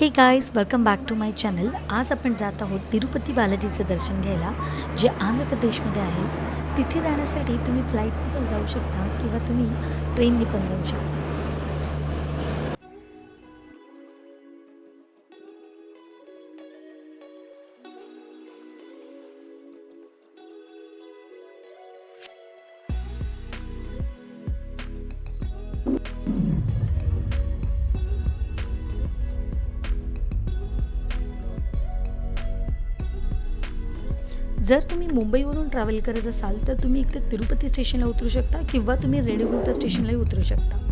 Hey guys welcome back to my channel आज आपण जात आहोत तिरुपती बालाजीचं दर्शन घ्यायला जे आंध्र प्रदेशमध्ये आहे. तिथे जाण्यासाठी तुम्ही फ्लाईटने पण जाऊ शकता किंवा तुम्ही ट्रेनने पण जाऊ शकता. जर तुम्ही मुंबईवरून ट्रॅव्हल करत असाल तर तुम्ही एकतर तिरुपती स्टेशनला उतरू शकता किंवा तुम्ही रेणीगुंटा स्टेशनलाही उतरू शकता.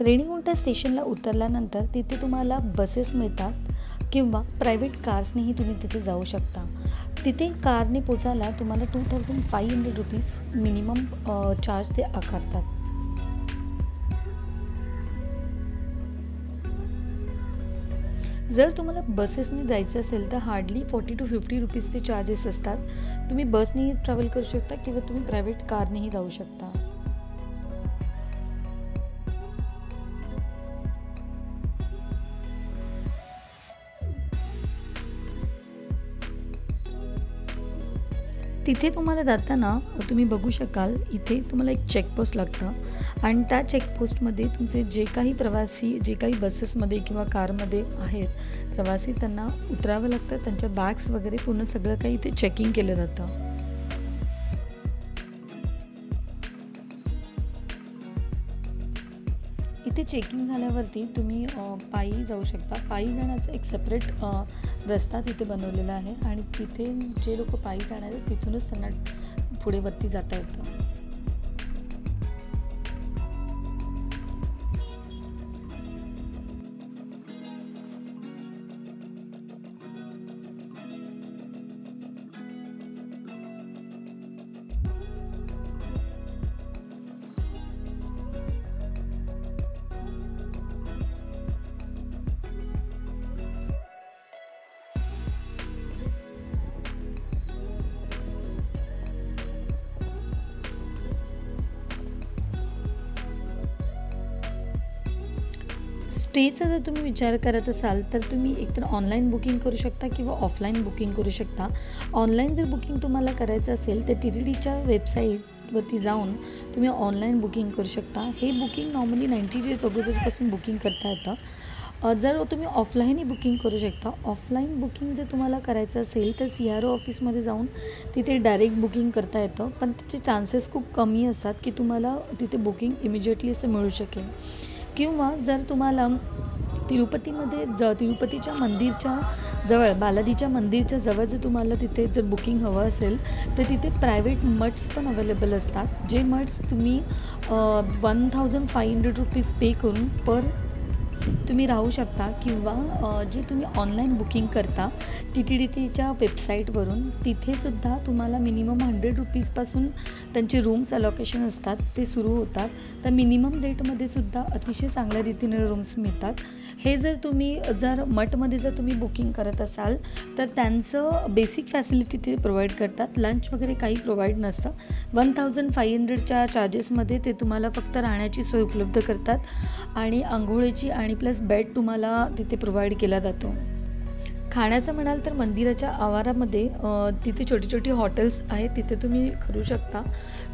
रेणीगुंटा स्टेशनला उतरल्यानंतर तिथे तुम्हाला बसेस मिळतात किंवा प्रायव्हेट कार्सनेही तुम्ही तिथे जाऊ शकता. तिथे कारने पोचायला तुम्हाला two thousand five hundred rupees minimum charge ते आकारतात. जर तुम्हाला बसेसने जायचं असेल तर हार्डली फोर्टी टू फिफ्टी रुपीजचे चार्जेस असतात. तुम्ही बसनेही ट्रॅव्हल करू शकता किंवा तुम्ही प्रायव्हेट कारनेही जाऊ शकता. तिथे तुम्हाला जाताना तुम्ही बघू शकाल इथे तुम्हाला एक चेकपोस्ट लागतं. आणि त्या चेकपोस्टमध्ये तुमचे जे काही प्रवासी जे काही बसेसमध्ये किंवा कारमध्ये आहेत प्रवासी त्यांना उतरावं लागतं त्यांच्या बॅग्स वगैरे पूर्ण सगळं काही इथे चेकिंग केलं जातं. इथे चेकिंग झाल्यावरती तुम्ही पायी जाऊ शकता. पायी जाण्याचा एक सेपरेट रस्ता तिथे बनवलेला आहे आणि तिथे जे लोक पायी जाणार आहेत तिथूनच त्यांना पुढे वरती जाता येतं. स्टेचा जर तुम्ही विचार करत असाल तर तुम्ही एकतर ऑनलाईन बुकिंग करू शकता किंवा ऑफलाईन बुकिंग करू शकता. ऑनलाईन जर बुकिंग तुम्हाला करायचं असेल तर टी टी डीच्या वेबसाईटवरती जाऊन तुम्ही ऑनलाईन बुकिंग करू शकता. हे बुकिंग नॉर्मली नाईन्टी डेज अगोदरपासून बुकिंग करता येतं. जर तुम्ही ऑफलाईनही बुकिंग करू शकता ऑफलाईन बुकिंग जर तुम्हाला करायचं असेल तर सी आर ओ ऑफिसमध्ये जाऊन तिथे डायरेक्ट बुकिंग करता येतं. पण त्याचे चान्सेस खूप कमी असतात की तुम्हाला तिथे बुकिंग इमिजिएटली असं मिळू शकेल. किंवा जर तुम्हाला तिरुपतीमध्ये ज तिरुपतीच्या मंदिरच्या जवळ बालाजीच्या मंदिरच्या जवळ जर तुम्हाला तिथे जर बुकिंग हवं असेल तर तिथे प्रायव्हेट मट्स पण अवेलेबल असतात जे मट्स तुम्ही one thousand five hundred rupees pay करून पर तुम्ही राहू शकता किंवा जे तुम्ही ऑनलाईन बुकिंग करता टी टी डी टीच्या वेबसाईटवरून तिथेसुद्धा तुम्हाला मिनिमम हंड्रेड रुपीजपासून त्यांचे रूम्स अलोकेशन असतात ते सुरू होतात. तर मिनिमम रेटमध्ये सुद्धा अतिशय चांगल्या रीतीने रूम्स मिळतात. हे जर तुम्ही जर मठमध्ये जर तुम्ही बुकिंग करत असाल तर त्यांचं बेसिक फॅसिलिटी ते प्रोव्हाइड करतात. लंच वगैरे काही प्रोव्हाइड नसतं. वन थाउजंड फाय हंड्रेडच्या चार्जेसमध्ये ते तुम्हाला फक्त राहण्याची सोय उपलब्ध करतात. आणि आंघोळीची आणि प्लस बेड तुम्हाला तिथे प्रोव्हाइड केला जातो. खाण्याचं म्हणाल तर मंदिराच्या आवारामध्ये तिथे छोटी छोटी हॉटेल्स आहेत तिथे तुम्ही करू शकता.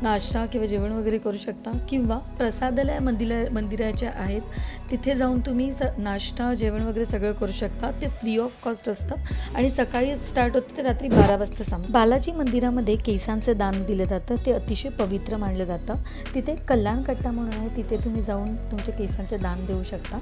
नाश्ता किंवा जेवण वगैरे करू शकता. किंवा प्रसादालय मंदिरा मंदिराच्या आहेत. तिथे जाऊन तुम्ही स नाश्ता जेवण वगैरे सगळं करू शकता. ते फ्री ऑफ कॉस्ट असतं. आणि सकाळी स्टार्ट होतं ते रात्री बारा वाजता सांग बालाजी मंदिरामध्ये केसांचं दान दिलं जातं. ते अतिशय पवित्र मानलं जातं. तिथे कल्याण कट्टा म्हणून आहे. तिथे तुम्ही जाऊन तुमच्या केसांचं दान देऊ शकता.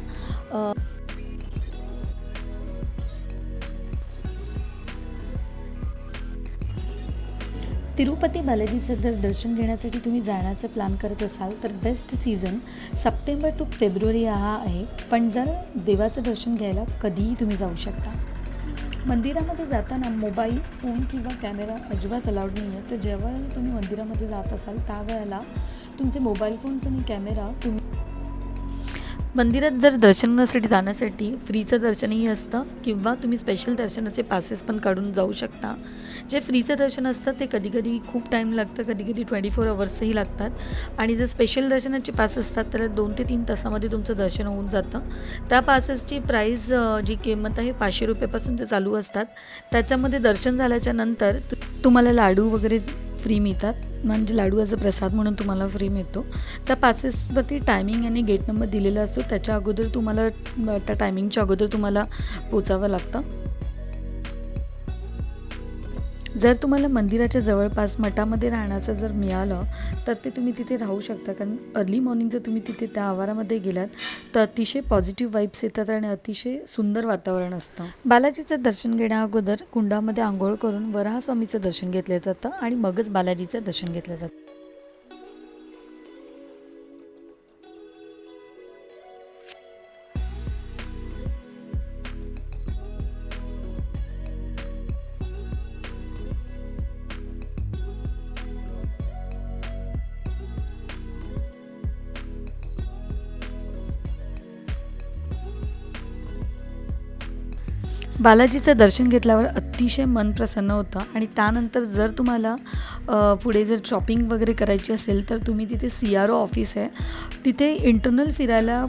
तिरुपती बालाजीचं जर दर्शन घेण्यासाठी तुम्ही जाण्याचं प्लॅन करत असाल तर best season September to February हा आहे. पण जर देवाचं दर्शन घ्यायला कधीही तुम्ही जाऊ शकता. मंदिरामध्ये जाताना मोबाईल फोन किंवा कॅमेरा अजिबात अलाउड नाही आहे तर जेव्हा तुम्ही मंदिरामध्ये जात असाल त्यावेळेला तुमचे मोबाईल फोन्स आणि कॅमेरा तुम्ही मंदिरात जर दर्शनासाठी जाण्यासाठी फ्रीचं दर्शनही असतं किंवा तुम्ही स्पेशल दर्शनाचे पासेस पण काढून जाऊ शकता. जे फ्रीचं दर्शन असतं ते कधी कधी खूप टाईम लागतं कधी कधी ट्वेंटी फोर अवर्सही लागतात. आणि जर स्पेशल दर्शनाचे पास असतात तर दोन ते तीन तासामध्ये तुमचं दर्शन होऊन जातं. त्या पासेसची प्राईस जी किंमत आहे पाचशे रुपयेपासून ते चालू असतात. त्याच्यामध्ये दर्शन झाल्याच्यानंतर तु- तुम्हाला लाडू वगैरे फ्री मिळतात. म्हणजे लाडू ॲज अ प्रसाद म्हणून तुम्हाला फ्री मिळतो. त्या पासेसवरती टायमिंग आणि गेट नंबर दिलेला असतो. त्याच्या अगोदर तुम्हाला त्या टायमिंगच्या अगोदर तुम्हाला पोचावं लागतं. जर तुम्हाला मंदिराच्या जवळपास मठामध्ये राहण्याचं जर मिळालं तर ते तुम्ही तिथे राहू शकता. कारण अर्ली मॉर्निंग जर तुम्ही तिथे त्या आवारामध्ये गेलात तर अतिशय पॉझिटिव्ह वाईब्स येतात आणि अतिशय सुंदर वातावरण असतं. बालाजीचं दर्शन घेण्या अगोदर कुंडामध्ये आंघोळ करून वराहस्वामीचं दर्शन घेतलं जातं आणि मगच बालाजीचं दर्शन घेतलं जातं. बालाजीचं दर्शन घेतल्यावर अतिशय मन प्रसन्न होतं. आणि त्यानंतर जर तुम्हाला पुढे जर शॉपिंग वगैरे करायची असेल तर तुम्ही तिथे सी आर ओ ऑफिस आहे. तिथे इंटरनल फिरायला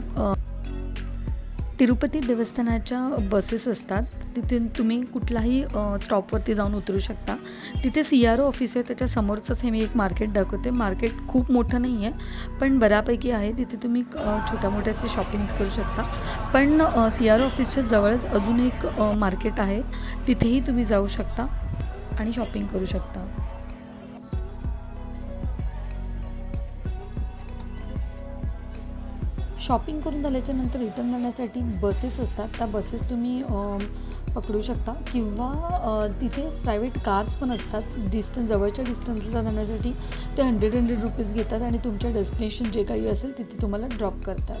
तिरुपती देवस्थानाच्या बसेस असतात. तिथे तुम्ही कुठलाही स्टॉपवरती जाऊन उतरू शकता. तिथे सी आर ओ ऑफिस आहे. त्याच्यासमोरचंच हे मी एक मार्केट दाखवते. मार्केट खूप मोठं नाही आहे पण बऱ्यापैकी आहे. तिथे तुम्ही छोट्या मोठ्या असे शॉपिंग्स करू शकता. पण सी आर ओ ऑफिसच्या जवळच अजून एक मार्केट आहे. तिथेही तुम्ही जाऊ शकता आणि शॉपिंग करू शकता. शॉपिंग करून झाल्याच्यानंतर रिटर्न जाण्यासाठी बसेस असतात. त्या बसेस तुम्ही पकडू शकता किंवा तिथे प्रायव्हेट कार्स पण असतात. डिस्टन्स जवळच्या डिस्टन्सला जाण्यासाठी ते हंड्रेड हंड्रेड रुपीज घेतात आणि तुमच्या डेस्टिनेशन जे काही असेल तिथे तुम्हाला ड्रॉप करतात.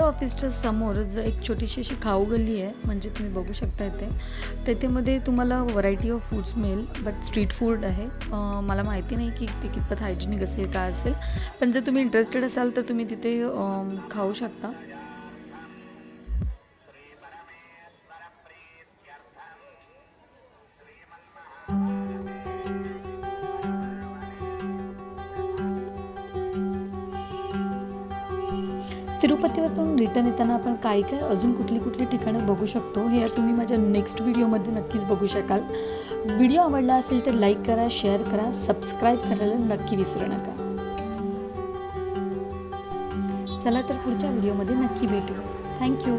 ओ ऑफिसच्या समोर जर एक छोटीशी अशी खाऊ गल्ली आहे म्हणजे तुम्ही बघू शकता इथे. त्याच्यामध्ये तुम्हाला व्हरायटी ऑफ फूड्स मिळेल बट स्ट्रीट फूड आहे. मला माहिती नाही की ते कितपत हायजेनिक असेल काय असेल. पण जर तुम्ही इंटरेस्टेड असाल तर तुम्ही तिथे खाऊ शकता. तिरुपतीवरून रिटर्न येताना आपण काय काय अजून कुठली कुठली ठिकाणं बघू शकतो हे तुम्ही माझ्या नेक्स्ट व्हिडिओमध्ये नक्कीच बघू शकाल. व्हिडिओ आवडला असेल तर लाईक करा शेअर करा सबस्क्राईब करायला नक्की विसरू नका. चला तर पुढच्या व्हिडिओमध्ये नक्की भेटू. थँक्यू